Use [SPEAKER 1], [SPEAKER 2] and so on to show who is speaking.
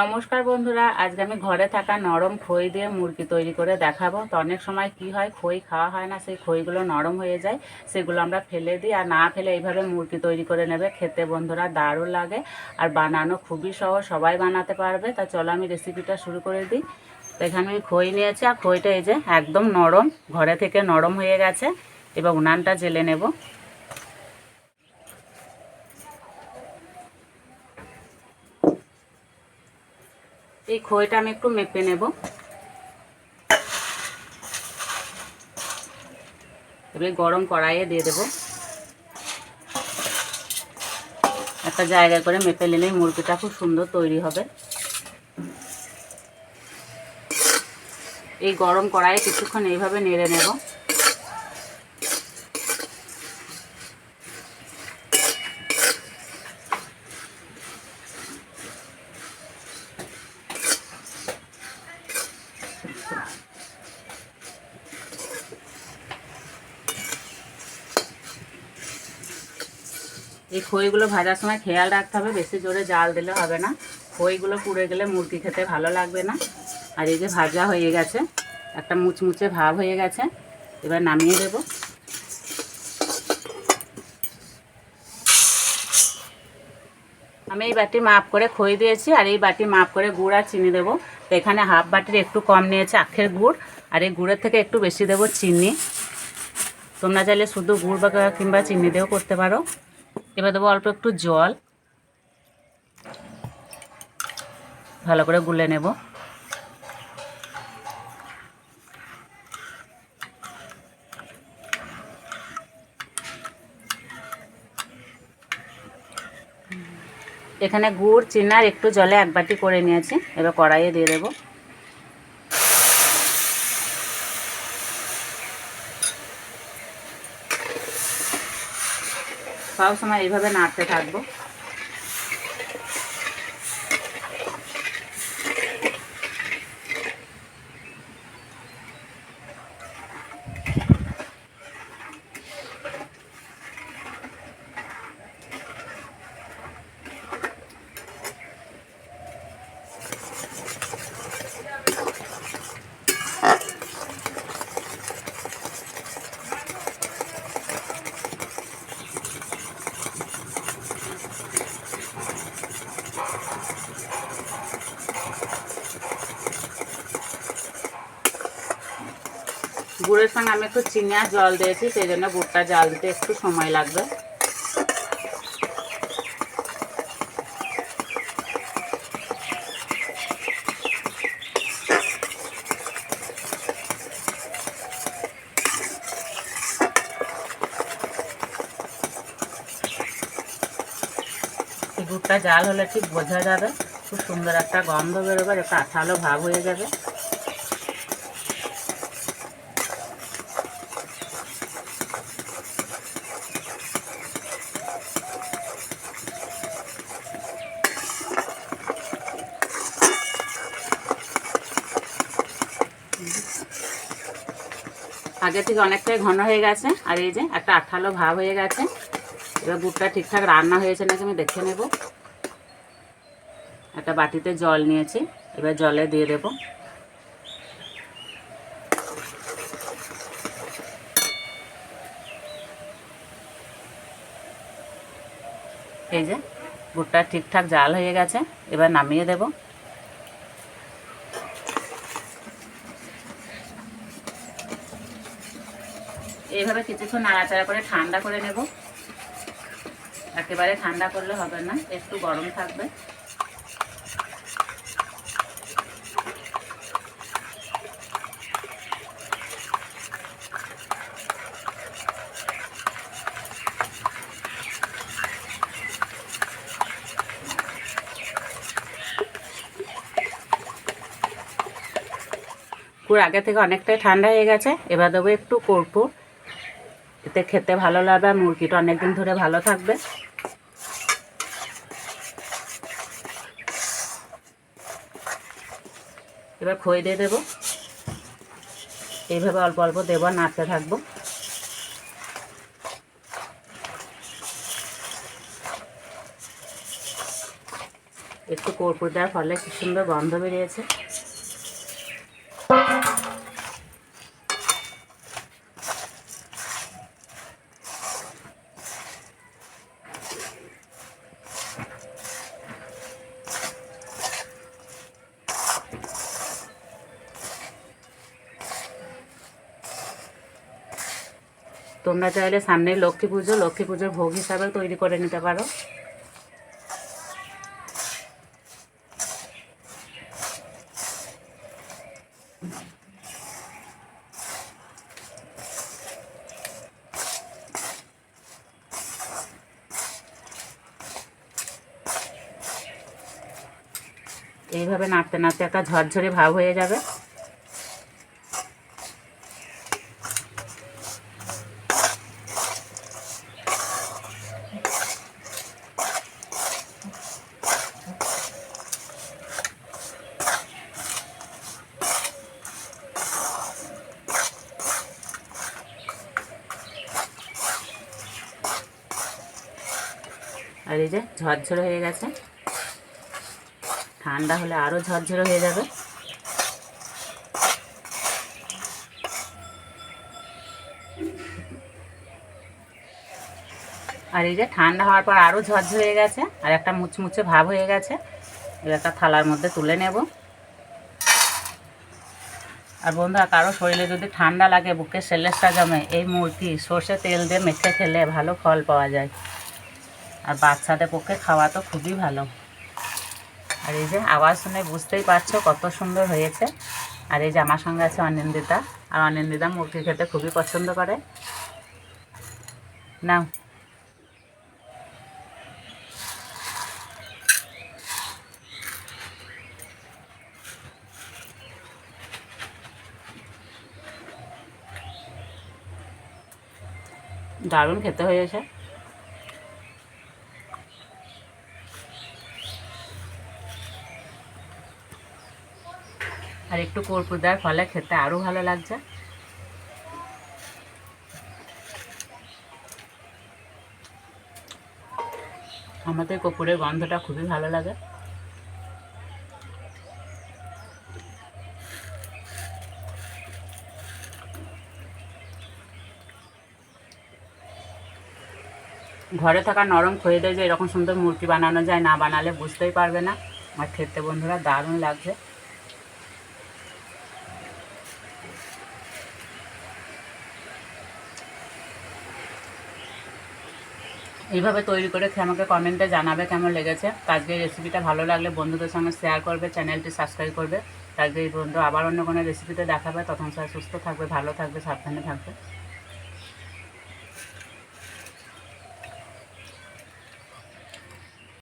[SPEAKER 1] নমস্কার বন্ধুরা, আজকে আমি ঘরে থাকা নরম খই দিয়ে মুরগি তৈরি করে দেখাবো। তো অনেক সময় কি হয়, খই খাওয়া হয় না, সেই খইগুলো নরম হয়ে যায়, সেগুলো আমরা ফেলে দিই আর না ফেলে এইভাবে মুরগি তৈরি করে নেবে। খেতে বন্ধুরা দারুণ লাগে আর বানানো খুবই সহজ, সবাই বানাতে পারবে। তা চলো আমি রেসিপিটা শুরু করে দিই। তো এখানে আমি খই নিয়েছি আর খইটা এই যে একদম নরম, ঘরে থেকে নরম হয়ে গেছে। এবার উনানটা জেলে নেব। এই খইটা আমি একটু মেপে নেব। এবারে গরম কড়াইয়ে দিয়ে দেব। একটা জায়গায় করে মেপে নিলেই মুরগিটা খুব সুন্দর তৈরি হবে। এই গরম কড়াইয়ে কিছুক্ষণ এইভাবে নেড়ে নেব। এই খইগুলো ভাজার সময় খেয়াল রাখতে হবে, বেশি জোরে জাল দিলে হবে না। খইগুলো পুড়ে গেলে মুরগি খেতে ভালো লাগবে না। আর এই যে ভাজা হয়ে গেছে, একটা মুচমুচে ভাব হয়ে গেছে, এবার নামিয়ে দেব। আমি এই বাটি মাপ করে খই দিয়েছি, আর এই বাটি মাপ করে গুড় আর চিনি দেবো। তো এখানে হাফ বাটির একটু কম নিয়েছে আখের গুড়, আর এই গুড়ের থেকে একটু বেশি দেবো চিনি। তোমরা চাইলে শুধু গুড় বা কিংবা চিনি দিয়েও করতে পারো। এবার দেবো অল্প একটু জল। ভালো করে গুলে নেব। এখানে গুড়, চিনার একটু জলে এক বাটি করে নিয়েছি। এবার কড়াইয়ে দিয়ে দেবো। সব সময় এইভাবে নাড়তে থাকব। গুড়ের সঙ্গে আমি একটু চিনি আর জল দিয়েছি, সেই জন্য গুড়টা জাল দিতে একটু সময় লাগবে। গুড়টা জাল হলে ঠিক বোঝা যাবে, খুব সুন্দর একটা গন্ধ বেরোবে একটা আঠালো ভাব হয়ে যাবে। আগে থেকে অনেকটাই ঘন হয়ে গেছে, আর এই যে একটা আঠালো ভাব হয়ে গেছে। এবার গুড়টা ঠিকঠাক রান্না হয়েছে নাকি আমি দেখে নেব। একটা বাটিতে জল নিয়েছি, এবার জলে দিয়ে দেব। এই যে গুড়টা ঠিকঠাক জাল হয়ে গেছে, এবার নামিয়ে দেবো। এইভাবে কিছুক্ষণ নাড়াচাড়া করে ঠান্ডা করে নেব। একেবারে ঠান্ডা করলে হবে না, একটু গরম থাকবে। পুরো আগে থেকে অনেকটাই ঠান্ডা হয়ে গেছে, এবার দেবো একটু কর্পূর। এতে খেতে ভালো লাগবে আর মুরগিটা অনেকদিন ধরে ভালো থাকবে। এবার খই দিয়ে দেবো। এইভাবে অল্প অল্প দেবো নাড়তে থাকব। একটু কর্পূর দেওয়ার ফলে কি সুন্দর গন্ধ বেরিয়েছে। তোমরা চাইলে সামনে লক্ষ্মী পুজো, লক্ষ্মী পুজোর ভোগ হিসাবে তৈরি করে নিতে পারো। এইভাবে নাড়তে নাড়তে একটা ঝরঝরে ভাব হয়ে যাবে। আর এই যে ঝরঝরে হয়ে গেছে। ঠান্ডা হলে আরও ঝরঝরে হয়ে যাবে। আর এই যে ঠান্ডা হওয়ার পর আরও ঝরঝরে হয়ে গেছে, আর একটা মুচমুচে ভাব হয়ে গেছে। এবার একটা থালার মধ্যে তুলে নেব। আর বন্ধুরা, কারও শরীরে যদি ঠান্ডা লাগে, বুকে সেলেসটা জমে, এই মূর্তি সর্ষে তেল দিয়ে মেখে খেলে ভালো ফল পাওয়া যায়। আর বাচ্চাদের পক্ষে খাওয়া তো খুবই ভালো। আর এই যে আওয়াজ শুনে বুঝতেই পারছ কত সুন্দর হয়েছে। আর এই যে আমার সঙ্গে আছে অনিন্দিতা। আর অনিন্দিতা মুরগি খেতে খুবই পছন্দ করে। নাও। দারুণ খেতে হয়েছে। আর একটু কর্পূর দেওয়ার ফলে খেতে আরও ভালো লাগছে। আমাদের কপুরের গন্ধটা খুবই ভালো লাগে। ঘরে থাকা নরম খয়ে দেয় যে এরকম সুন্দর মূর্তি বানানো যায় না বানালে বুঝতেই পারবে না। আর খেতে বন্ধুরা দারুণ লাগছে। এইভাবে তৈরি করে আমাকে কমেন্টে জানাবে কেমন লেগেছে। আজকে এই রেসিপিটা ভালো লাগলে বন্ধুদের সঙ্গে শেয়ার করবে চ্যানেলটি সাবস্ক্রাইব করবে। আজকে এই বন্ধু আবার অন্য কোনো রেসিপিতে দেখাবে। তখন সবাই সুস্থ থাকবে, ভালো থাকবে, সাবধানে থাকবে।